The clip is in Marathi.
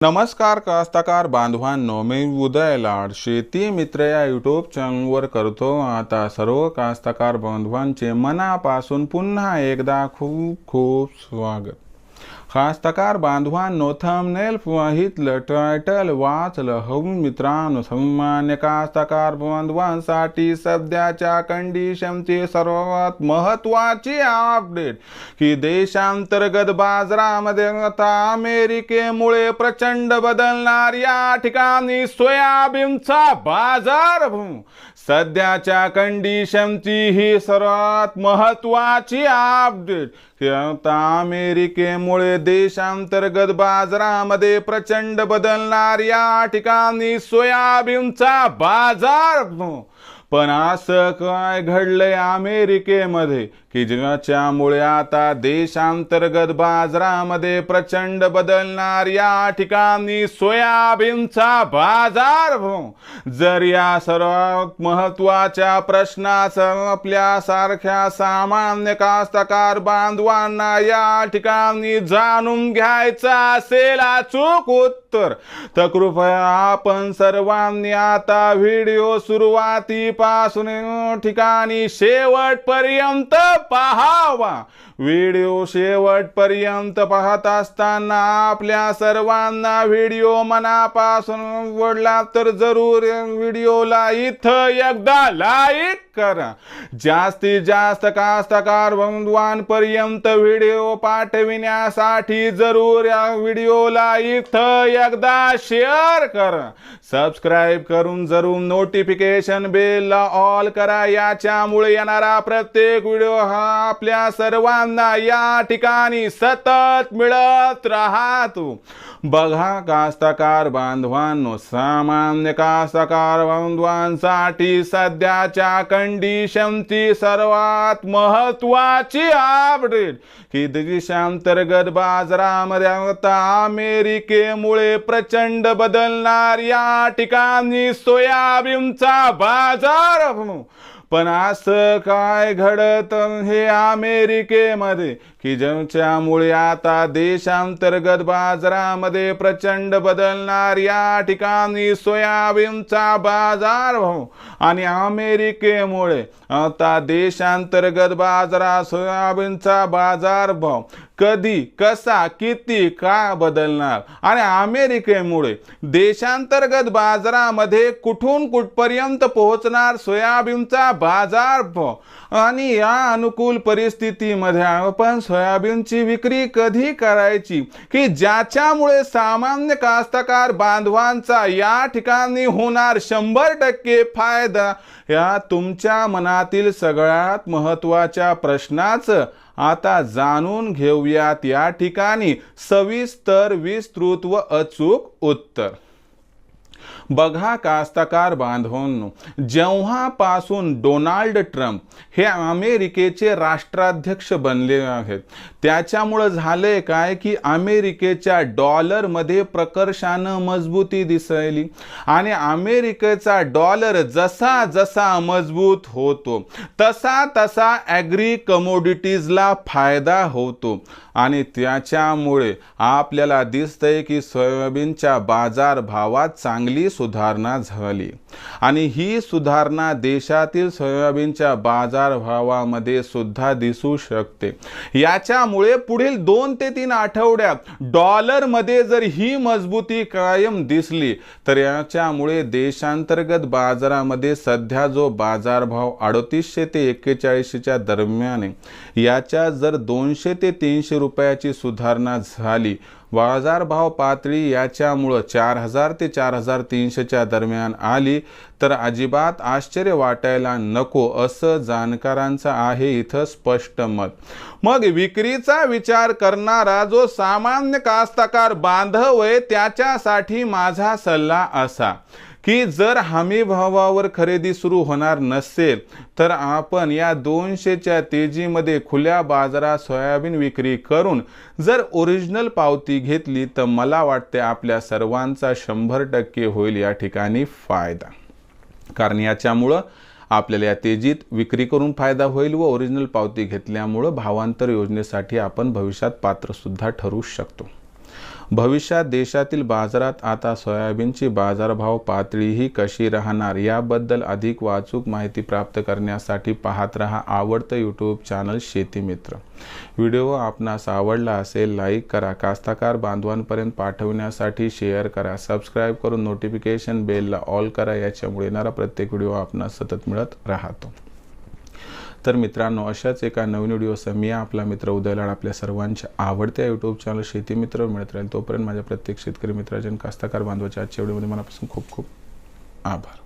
नमस्कार कास्तकार बांधवांनो मी उदय लाड शेती मित्र या यूट्यूब चॅनलवर करतो आता सर्व कास्तकार बांधवांचे मनापासून पुन्हा एकदा खूप खूप स्वागत. कास्तकार बांधवांनो थंबनेल वाहितलं टायटल वाचलं हवून मित्रांनो सामान्य कास्तकार बांधवांसाठी सध्याच्या कंडिशनची सर्वात महत्वाची अपडेट की देशांतर्गत बाजारामध्ये आता अमेरिकेमुळे प्रचंड बदलणार या ठिकाणी सोयाबीनचा बाजार सध्याच्या कंडिशनची ही सर्वात महत्वाची अपडेट आता अमेरिकेमुळे देशांतर्गत बाजारामध्ये प्रचंड बदलणार या ठिकाणी सोयाबीनचा बाजार. पण असं काय घडलंय अमेरिकेमध्ये? की ज्याच्यामुळे आता देशांतर्गत बाजारामध्ये प्रचंड बदलणार या ठिकाणी सोयाबीनचा बाजार हो? जर या सर्वात महत्त्वाच्या प्रश्नाचं आपल्यासारख्या सामान्य कास्तकार बांधवांना या ठिकाणी जाणून घ्यायचं असेल अचूक उत्तर तर कृपया आपण सर्वांनी आता व्हिडिओ सुरुवाती सुरुवातीपासून ठिकाणी शेवटपर्यंत पहावा. व्हिडिओ शेवटपर्यंत पाहत असताना आपल्या सर्वांना व्हिडिओ मनापासून आवडला तर जरूर व्हिडिओला इथं एकदा लाईक करा. जास्तीत जास्त कास्तकार बंधुवांपर्यंत व्हिडिओ पाठविण्यासाठी जरूर या व्हिडिओला इथं एकदा शेअर करा. सबस्क्राईब करून जरूर नोटिफिकेशन बेलला ऑल करा. याच्यामुळे येणारा प्रत्येक व्हिडिओ हा आपल्या सर्वांना या ठिकाणी सतत मिळत राहतो. बघा कास्तकार बांधवांनो सामान्य कास्तकार बांधवांसाठी सध्याच्या कंडिशनची सर्वात महत्वाची अपडेट की देशांतर्गत बाजारामध्ये आता अमेरिकेमुळे प्रचंड बदलणार या ठिकाणी सोयाबीनचा बाजार. पण असं काय घडत हे अमेरिकेमध्ये? की ज्यांच्यामुळे आता देशांतर्गत बाजारामध्ये प्रचंड बदलणार या ठिकाणी सोयाबीनचा बाजार भाव आणि अमेरिकेमुळे आता देशांतर्गत बाजारात सोयाबीनचा बाजार भाव कधी कसा किती का बदलणार? आणि अमेरिकेमुळे देशांतर्गत बाजारामध्ये कुठून कुठपर्यंत पोहोचणार सोयाबीनचा बाजार? आणि या अनुकूल परिस्थितीमध्ये आपण सोयाबीनची विक्री कधी करायची? की ज्याच्यामुळे सामान्य कास्तकार बांधवांचा या ठिकाणी होणार शंभर टक्के फायदा? या तुमच्या मनातील सगळ्यात महत्त्वाच्या प्रश्नाचं आता जाणून घेऊयात या ठिकाणी सविस्तर विस्तृत व अचूक उत्तर. बघा कास्तकार बांधवांनो जेव्हापासून डोनाल्ड ट्रम्प हे अमेरिकेचे राष्ट्राध्यक्ष बनले आहेत त्याच्यामुळं झालंय काय की अमेरिकेच्या डॉलरमध्ये प्रकर्षानं मजबूती दिसली आणि अमेरिकेचा डॉलर जसा जसा मजबूत होतो तसा तसा ॲग्री कमोडिटीजला फायदा होतो. आणि त्याच्यामुळे आपल्याला दिसतंय की सोयाबीनच्या बाजारभावात चांगली सुधारणा झाली. आणि ही सुधारणा देशातील सोयाबीनच्या बाजारभावामध्ये सुद्धा दिसू शकते. याच्यामुळे पुढील दोन ते तीन आठवड्यात डॉलरमध्ये जर ही मजबूती कायम दिसली तर याच्यामुळे देशांतर्गत बाजारामध्ये सध्या जो बाजारभाव अडतीसशे ते एक्केचाळीसच्या दरम्यान याच्या जर दोनशे ते तीनशे रुपयाची सुधारणा झाली बाजारभाव पातळी याच्यामुळं चार हजार ते चार हजार तीनशेच्या दरम्यान आली तर अजिबात आश्चर्य वाटायला नको असं जाणकारांचं आहे इथं स्पष्ट मत. मग विक्रीचा विचार करणारा जो सामान्य कास्तकार बांधव आहे त्याच्यासाठी माझा सल्ला असा. की जर हमी भावावर खरेदी सुरू होणार नसेल तर आपण या दोनशेच्या तेजीमध्ये खुल्या बाजारात सोयाबीन विक्री करून जर ओरिजिनल पावती घेतली तर मला वाटते आपल्या सर्वांचा शंभर टक्के होईल या ठिकाणी फायदा. कारण याच्यामुळं आपल्याला या तेजीत विक्री करून फायदा होईल व ओरिजिनल पावती घेतल्यामुळं भावांतर योजनेसाठी आपण भविष्यात पात्रसुद्धा ठरू शकतो. भविष्यात देशातील बाजारात आता सोयाबीनची बाजारभाव पातळीही कशी राहणार याबद्दल अधिक वाचूक माहिती प्राप्त करण्यासाठी पाहत रहा आवडतं यूट्यूब चॅनल शेतीमित्र व्हिडिओ आपणास आवडला असेल लाईक करा. कास्ताकार बांधवांपर्यंत पाठवण्यासाठी शेअर करा. सबस्क्राईब करून नोटिफिकेशन बेलला ऑल करा. याच्यामुळे येणारा प्रत्येक व्हिडिओ आपणास सतत मिळत राहतो. तर मित्रांनो अशाच एका नवीन व्हिडिओसह मी आपला मित्र उदयलाड आपल्या सर्वांच्या आवडत्या यूट्यूब चॅनल शेती मित्र मिळत राहील. तोपर्यंत माझ्या प्रत्येक शेतकरी मित्राच्या आणि बांधवाच्या आजच्या व्हिडिओमध्ये मनापासून खूप खूप आभार.